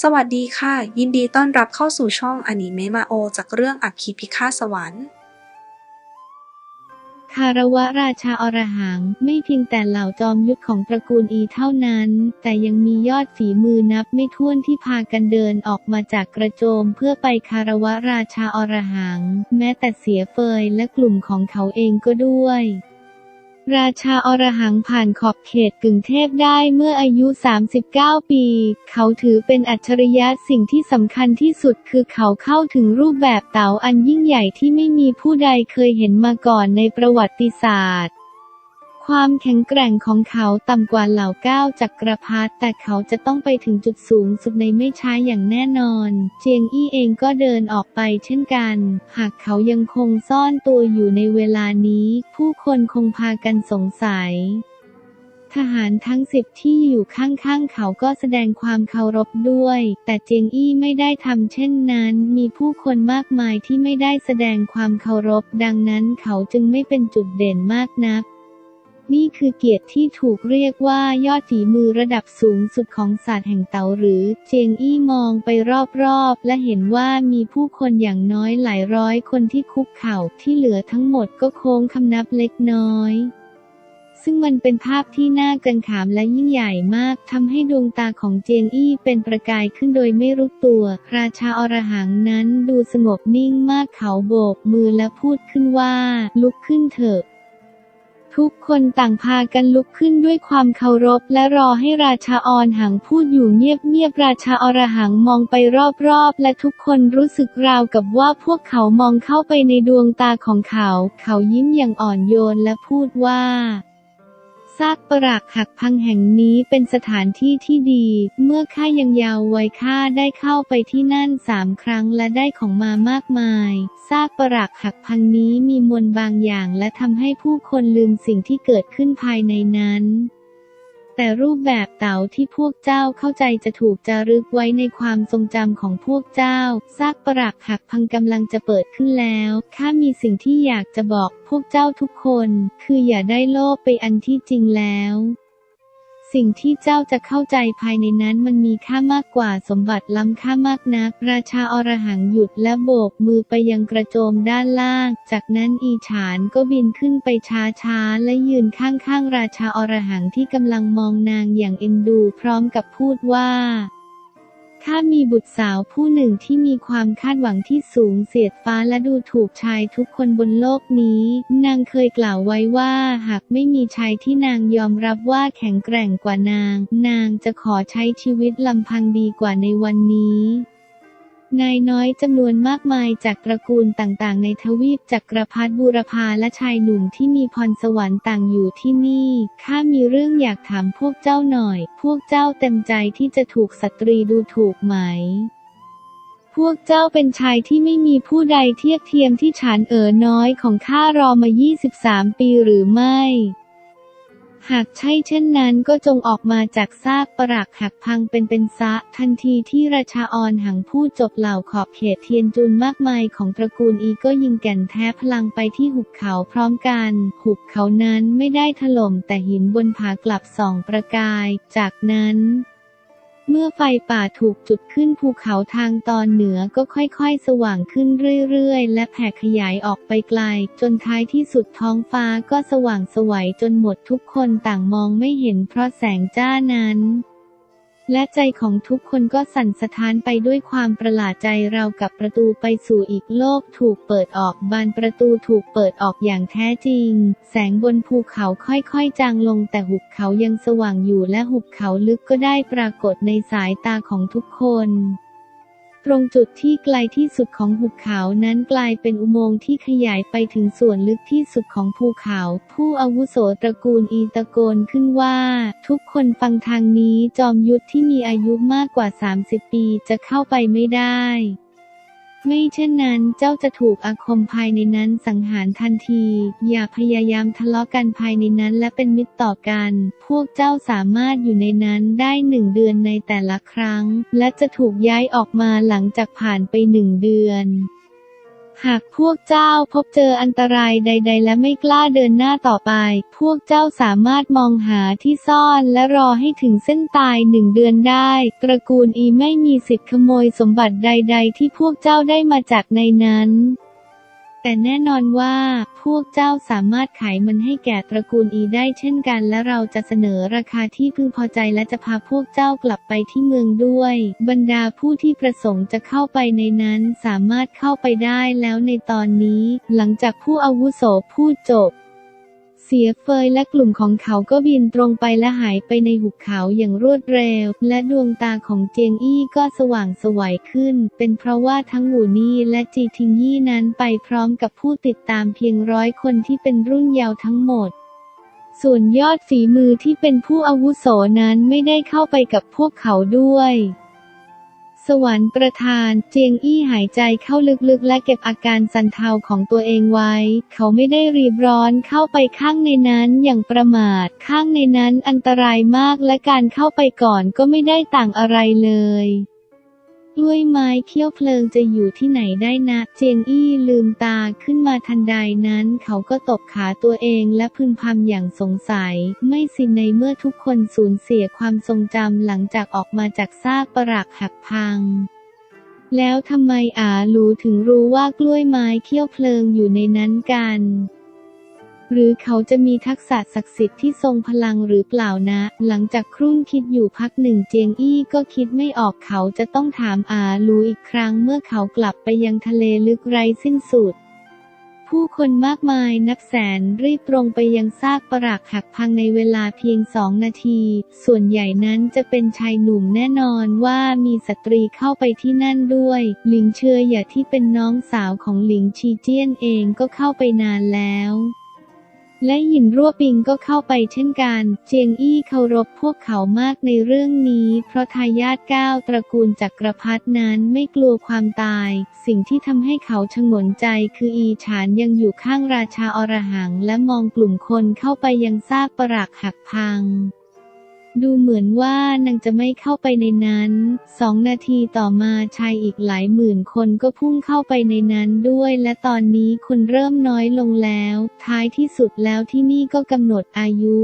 สวัสดีค่ะ ยินดีต้อนรับเข้าสู่ช่องอนิเมะมาโอ จากเรื่องอัคคีพิฆาตสวรรค์ คารวะราชาอรหัง ไม่เพียงแต่เหล่าจอมยุทธของตระกูลอีเท่านั้น แต่ยังมียอดฝีมือนับไม่ถ้วนที่พากันเดินออกมาจากกระโจม เพื่อไปคารวะราชาอรหัง แม้แต่เสียเฟยและกลุ่มของเขาเองก็ด้วย ราชาอรหังผ่านขอบเขตกึ่งเทพได้เมื่ออายุ 39 ปี เขาถือเป็นอัจฉริยะสิ่งที่สำคัญที่สุดคือเขาเข้าถึงรูปแบบเต๋าอันยิ่งใหญ่ที่ไม่มีผู้ใดเคยเห็นมาก่อนในประวัติศาสตร์ ความแข็งแกร่งของเขาต่ำกว่าเหล่าก้าวจักรพรรดิแต่เขาจะต้องไปถึงจุดสูงสุดในไม่ช้าอย่างแน่นอน เจียงอี้เองก็เดินออกไปเช่นกัน หากเขายังคงซ่อนตัวอยู่ในเวลานี้ ผู้คนคงพากันสงสัยทหารทั้งสิบที่อยู่ข้างๆ เขาก็แสดงความเคารพด้วย แต่เจียงอี้ไม่ได้ทำเช่นนั้น มีผู้คนมากมายที่ไม่ได้แสดงความเคารพ ดังนั้นเขาจึงไม่เป็นจุดเด่นมากนัก นี่คือเกียรติที่ถูกเรียกว่ายอดฝีมือระดับสูงสุดของศาสตร์แห่งเต๋าหรือ เจียงอี้มองไปรอบๆ และเห็นว่ามีผู้คนอย่างน้อยหลายร้อยคนที่คุกเข่าที่เหลือทั้งหมดก็โค้งคำนับเล็กน้อยซึ่งมันเป็นภาพที่น่าเกรงขามและยิ่งใหญ่มากทำให้ดวงตาของเจียงอี้เป็นประกายขึ้นโดยไม่รู้ตัว ราชาอรหังนั้นดูสงบนิ่งมากเขาโบกมือและพูดขึ้นว่า ลุกขึ้นเถอะ ทุกคนต่างพากันลุกขึ้นด้วยความเคารพ และรอให้ราชาอรหังพูดอยู่เงียบๆราชาอรหังมองไปรอบๆ และทุกคนรู้สึกราวกับว่าพวกเขามองเข้าไปในดวงตาของเขา เขายิ้มอย่างอ่อนโยนและพูดว่า ซากปรักหักพังแห่งนี้เป็นสถานที่ที่ดี เมื่อข้ายังยาววัยข้าได้เข้าไปที่นั่นสามครั้งและได้ของมามากมาย ซากปรักหักพังนี้มีมวลบางอย่างและทำให้ผู้คนลืมสิ่งที่เกิดขึ้นภายในนั้น แต่รูปแบบเต๋าที่พวกเจ้าเข้าใจจะถูกจารึกไว้ในความทรงจำของพวกเจ้า ซากปรักหักพังกำลังจะเปิดขึ้นแล้ว ข้ามีสิ่งที่อยากจะบอกพวกเจ้าทุกคน คืออย่าได้โลภไปอันที่จริงแล้ว สิ่งที่เจ้าจะเข้าใจภายในนั้นมันมีค่ามากกว่าสมบัติล้ำค่ามากนัก ราชาอรหังหยุดและโบกมือไปยังกระโจมด้านล่าง จากนั้นอีฉานก็บินขึ้นไปช้าๆ และยืนข้างๆ ราชาอรหังที่กำลังมองนางอย่างเอ็นดูพร้อมกับพูดว่า ข้ามีบุตรสาวผู้หนึ่งที่มีความคาดหวังที่สูงเสียดฟ้าและดูถูกชายทุกคนบนโลกนี้ นางเคยกล่าวไว้ว่า หากไม่มีชายที่นางยอมรับว่าแข็งแกร่งกว่านาง นางจะขอใช้ชีวิตลำพังดีกว่าในวันนี้ นายน้อยจำนวนมากมายจากตระกูลต่างๆ ในทวีปจักรพรรดิบูรพาและชายหนุ่มที่มีพรสวรรค์ต่างอยู่ที่นี่ ข้ามีเรื่องอยากถามพวกเจ้าหน่อย พวกเจ้าเต็มใจที่จะถูกสตรีดูถูกไหม พวกเจ้าเป็นชายที่ไม่มีผู้ใดเทียบเทียมที่ฉันเอ๋อน้อยของข้ารอมา 23 ปีหรือไม่ หากใช่เช่นนั้นก็จงออกมาจากซากปรักหักพังเป็นเป็นซะ ทันทีที่ราชาออนหังพูดจบเหล่าขอบเขตเทียนจุนมากมายของตระกูลอีก็ยิงแก่นแท้พลังไปที่หุบเขาพร้อมกัน หุบเขานั้นไม่ได้ถล่มแต่หินบนผากลับส่องประกาย จากนั้น เมื่อไฟป่าถูกจุดขึ้นภูเขาทางตอนเหนือก็ค่อยๆ สว่างขึ้นเรื่อยๆ และแผ่ขยายออกไปไกล จนท้ายที่สุดท้องฟ้าก็สว่างสวัยจนหมดทุกคนต่างมองไม่เห็นเพราะแสงจ้านั้น และใจของทุกคนก็สั่นสะท้านไปด้วยความประหลาดใจเรากับประตูไปสู่อีกโลกถูกเปิดออกบานประตูถูกเปิดออกอย่างแท้จริง แสงบนภูเขาค่อยๆ จางลงแต่หุบเขายังสว่างอยู่และหุบเขาลึกก็ได้ปรากฏในสายตาของทุกคน ตรงจุดที่ไกลที่สุดของหุบเขานั้นกลายเป็นอุโมงค์ที่ขยายไปถึงส่วนลึกที่สุดของภูเขา ผู้อาวุโสตระกูลอีตะโกนขึ้นว่า ทุกคนฟังทางนี้จอมยุทธที่มีอายุมากกว่า 30 ปีจะเข้าไปไม่ได้ ไม่เช่นนั้นเจ้าจะถูกอาคมภายในนั้นสังหารทันที อย่าพยายามทะเลาะกันภายในนั้นและเป็นมิตรต่อกัน พวกเจ้าสามารถอยู่ในนั้นได้หนึ่งเดือนในแต่ละครั้ง และจะถูกย้ายออกมาหลังจากผ่านไปหนึ่งเดือน หากพวกเจ้าพบเจออันตรายใด ๆ และไม่กล้าเดินหน้าต่อไป พวกเจ้าสามารถมองหาที่ซ่อนและรอให้ถึงเส้นตายหนึ่งเดือนได้ ตระกูลอีไม่มีสิทธิ์ขโมยสมบัติใด ๆ ที่พวกเจ้าได้มาจากในนั้น แต่แน่นอนว่า พวกเจ้าสามารถขายมันให้แก่ตระกูลอีได้เช่นกัน และเราจะเสนอราคาที่พึงพอใจและจะพาพวกเจ้ากลับไปที่เมืองด้วย บรรดาผู้ที่ประสงค์จะเข้าไปในนั้นสามารถเข้าไปได้แล้วในตอนนี้ หลังจากผู้อาวุโสพูดจบ เสียเฟยและกลุ่มของเขาก็บินตรงไปและหายไปในหุบเขาอย่างรวดเร็ว และดวงตาของเจียงอี้ก็สว่างสวัยขึ้น เป็นเพราะว่าทั้งหูนี่และจีทิงยี่นั้นไปพร้อมกับผู้ติดตามเพียงร้อยคนที่เป็นรุ่นเยาว์ทั้งหมดส่วนยอดฝีมือที่เป็นผู้อาวุโสนั้นไม่ได้เข้าไปกับพวกเขาด้วย สวรรค์ประทาน เจียงอี้หายใจเข้าลึกๆ และเก็บอาการสันเทาของตัวเองไว้ เขาไม่ได้รีบร้อนเข้าไปข้างในนั้นอย่างประมาท ข้างในนั้นอันตรายมากและการเข้าไปก่อนก็ไม่ได้ต่างอะไรเลย กล้วยไม้เขี้ยวเพลิงจะอยู่ที่ไหนได้นะ เจียงอี้ลืมตาขึ้นมาทันใดนั้น เขาก็ตบขาตัวเองและพึมพำอย่างสงสัย ไม่สิในเมื่อทุกคนสูญเสียความทรงจำหลังจากออกมาจากซากปรักหักพังแล้วทำไมอาหลูถึงรู้ว่ากล้วยไม้เขี้ยวเพลิงอยู่ในนั้นกัน หรือเขาจะมีทักษะศักดิ์สิทธิ์ที่ทรงพลังหรือเปล่านะ หลังจากครุ่นคิดอยู่พักหนึ่งเจียงอี้ก็คิดไม่ออกเขาจะต้องถามอาหลูอีกครั้งเมื่อเขากลับไปยังทะเลลึกไร้สิ้นสุดผู้คนมากมายนับแสนรีบตรงไปยังซากปรักหักพังในเวลาเพียงสองนาที ส่วนใหญ่นั้นจะเป็นชายหนุ่มแน่นอนว่ามีสตรีเข้าไปที่นั่นด้วย หลิงเชออย่าที่เป็นน้องสาวของหลิงชีเจี้ยนเองก็เข้าไปนานแล้ว และหยินรั่วปิงก็เข้าไปเช่นกัน เจียงอี้เคารพพวกเขามากในเรื่องนี้ เพราะทายาทเก้าตระกูลจักรพรรดินั้นไม่กลัวความตาย สิ่งที่ทำให้เขาชงนใจคืออีฉานยังอยู่ข้างราชาอรหัง และมองกลุ่มคนเข้าไปยังซากปรักหักพัง ดูเหมือนว่านางจะไม่เข้าไปในนั้น สองนาทีต่อมาชายอีกหลายหมื่นคนก็พุ่งเข้าไปในนั้นด้วย และตอนนี้คนเริ่มน้อยลงแล้ว ท้ายที่สุดแล้วที่นี่ก็กำหนดอายุ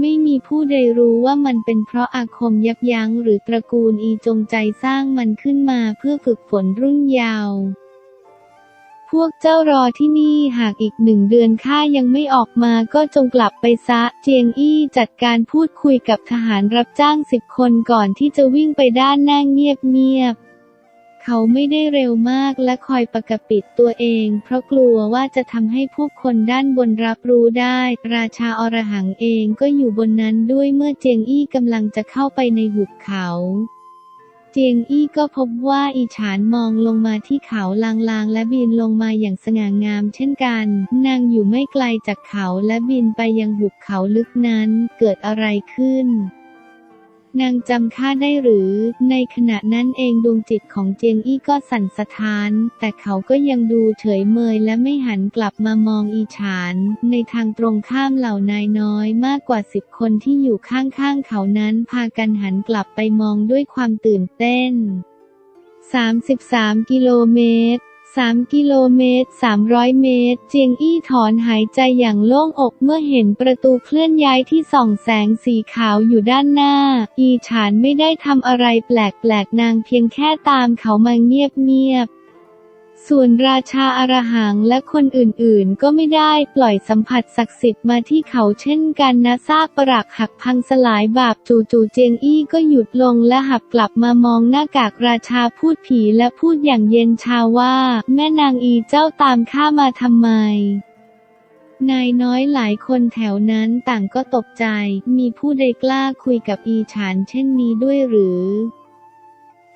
ไม่มีผู้ใดรู้ว่ามันเป็นเพราะอาคมยับยั้งหรือตระกูลอีจงใจสร้างมันขึ้นมาเพื่อฝึกฝนรุ่นยาว พวกเจ้ารอที่นี่หากอีกหนึ่งเดือนข้ายังไม่ออกมาก็จงกลับไปซะ เจียงอี้จัดการพูดคุยกับทหารรับจ้างสิบคนก่อนที่จะวิ่งไปด้านหน้าเงียบๆเขาไม่ได้เร็วมากและคอยปกปิดตัวเอง เพราะกลัวว่าจะทำให้ผู้คนด้านบนรับรู้ได้ ราชาอรหังเองก็อยู่บนนั้นด้วยเมื่อเจียงอี้กำลังจะเข้าไปในหุบเขา เจียงอี้ก็พบว่าอีฉานมองลงมาที่เขาลางๆ และบินลงมาอย่างสง่างามเช่นกัน นางอยู่ไม่ไกลจากเขาและบินไปยังหุบเขาลึกนั้น เกิดอะไรขึ้น นางจำข้าได้หรือ ในขณะนั้นเองดวงจิตของเจียงอี้ก็สั่นสะท้าน แต่เขาก็ยังดูเฉยเมยและไม่หันกลับมามองอีฉาน ในทางตรงข้ามเหล่านายน้อยมากกว่าสิบคนที่อยู่ข้างๆเขานั้นพากันหันกลับไปมองด้วยความตื่นเต้น33 กิโลเมตร 3 กิโลเมตร 300 เมตร เจียงอี้ถอนหายใจอย่างโล่งอกเมื่อเห็นประตูเคลื่อนย้ายที่ส่องแสงสีขาวอยู่ด้านหน้า อีฉานไม่ได้ทำอะไรแปลกๆ นางเพียงแค่ตามเขามาเงียบๆ ส่วนราชาอารหังและคนอื่นๆ ก็ไม่ได้ปล่อยสัมผัสศักดิ์สิทธิ์มาที่เขาเช่นกันนะซากปรักหักพังสลายบาปจู่ๆเจียงอี้ก็หยุดลงและหับกลับมามองหน้ากากราชาพูดผีและพูดอย่างเย็นชาว่า แม่นางอีเจ้าตามข้ามาทำไมนายน้อยหลายคนแถวนั้นต่างก็ตกใจ มีผู้ใดกล้าคุยกับอีฉานเช่นนี้ด้วยหรือ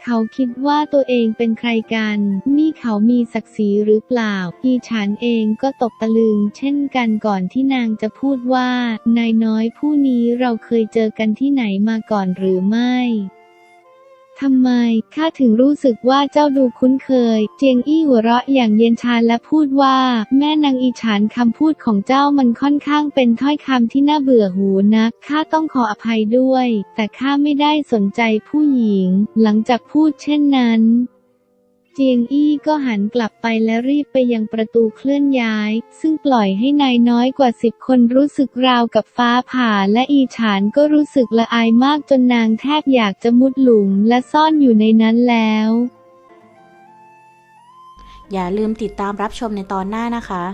เขาคิดว่าตัวเองเป็นใครกัน นี่เขามีศักดิ์ศรีหรือเปล่า อีฉันเองก็ตกตะลึง เช่นกันก่อนที่นางจะพูดว่า นายน้อยผู้นี้เราเคยเจอกันที่ไหนมาก่อนหรือไม่ ทำไม ข้าถึงรู้สึกว่าเจ้าดูคุ้นเคย เจียงอี้หัวเราะอย่างเย็นชาและพูดว่า แม่นางอีฉานคำพูดของเจ้ามันค่อนข้างเป็นถ้อยคำที่น่าเบื่อหูนัก ข้าต้องขออภัยด้วย แต่ข้าไม่ได้สนใจผู้หญิง หลังจากพูดเช่นนั้น เจียงอี้ก็หันกลับไปและรีบไปยังประตูเคลื่อนย้าย ซึ่งปล่อยให้นายน้อยกว่าสิบคนรู้สึกราวกับฟ้าผ่าและอีฉานก็รู้สึกละอายมากจนนางแทบอยากจะมุดหลุมและซ่อนอยู่ในนั้นแล้ว อย่าลืมติดตามรับชมในตอนหน้านะคะ